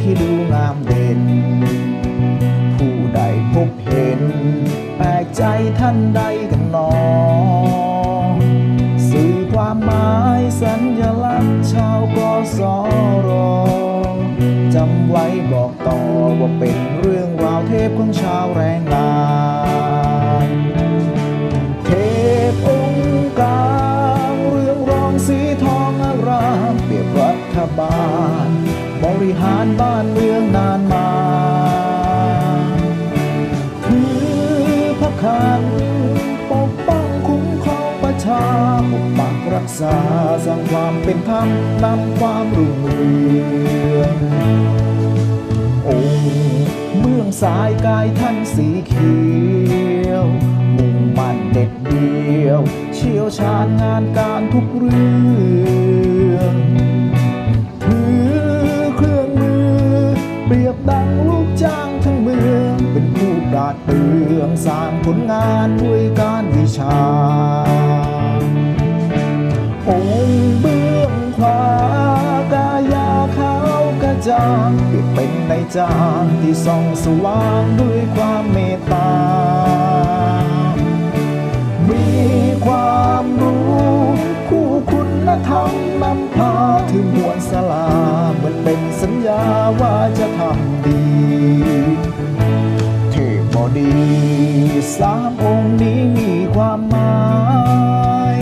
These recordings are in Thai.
ที่ดูงามเด่น ผู้ใดพบเห็น แปลกใจท่านใดกันหนอ สื่อความหมายสัญลักษณ์ชาวกสรจำไว้บอกต่อว่าเป็นเรื่องราวเทพของชาวแรงงานเทพองค์กลางเรื่องรองสีทองอารามเปียบรัฐบาล ริหารบ้านเมืองนานมาถือพระคันปกป้องคุ้มครองประชาปกปักรักษาสร้างความเป็นธรรมนำความรุ่งเรืององค์เมืองสายกายท่านสีเขียวมุ่งมั่นเด็ดเดียว เชี่ยวชาญงานการทุกเรื่อง เรื่องสร้างผลงานด้วยการวิชา องค์เบื้องขวากายาขาวกระจ่างที่เป็นในจางที่ส่องสว่างด้วยความเมตตาามองค์นี้มีความหมาย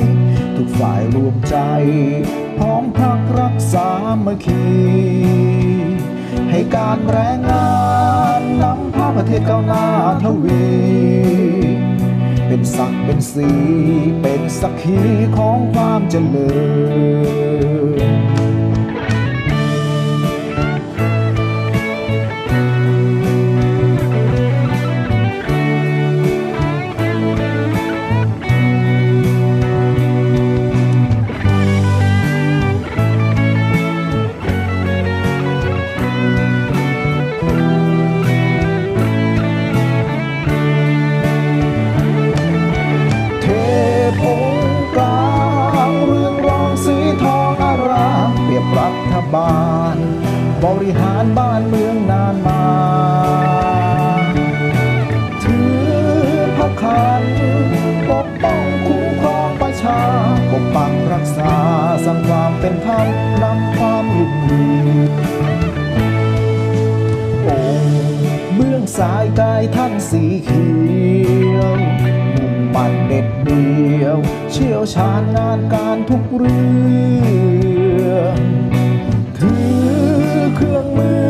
ทุกฝ่ายรวมใจ พร้อมพักรักษาเมื่อคี ให้การแรงงานนำพาประเทศก้าวหน้าทวี เป็นศักเป็นสี เป็นสักขีของความเจริญ บาล บริหารบ้านเมืองนานมา ถือพระคันปกป้องคุ้มครองประชา ปกปักรักษาสร้างความเป็นธรรมนำความรุ่งเรืององเบื้องสายกายท่านสีเขียวมุ่งมั่นเด็ดเดียว เชี่ยวชาญงานการทุกเรื่อง อเครื่องมือ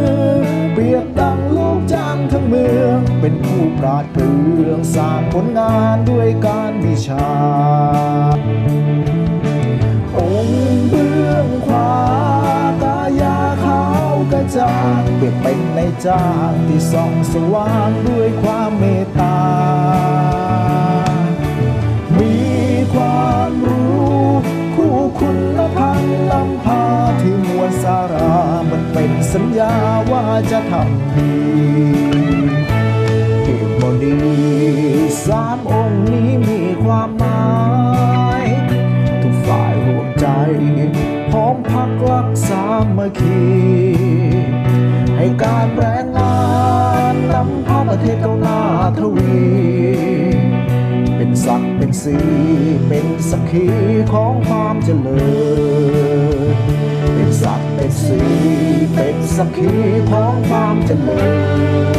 เปรียบดังลูกจ้างทั้งเมือง เป็นผู้ปราดเปรื่อง สร้างผลงานด้วยการวิชา องค์เบื้องขวากายาขาวกระจ่างเปรียบเป็นในจ้างที่ส่องสว่างด้วยความเมตตา สัญญาว่าจะทำดีเทพบดีสามองค์นี้มีความหมาย ทุกฝ่ายรวมใจ พร้อมพักรักษาเมื่อคี ให้การแรงงานนำพาประเทศก้าวหน้าทวี เป็นศักเป็นสีเป็นสักขีของความเจริญ สักขีของความเจริญ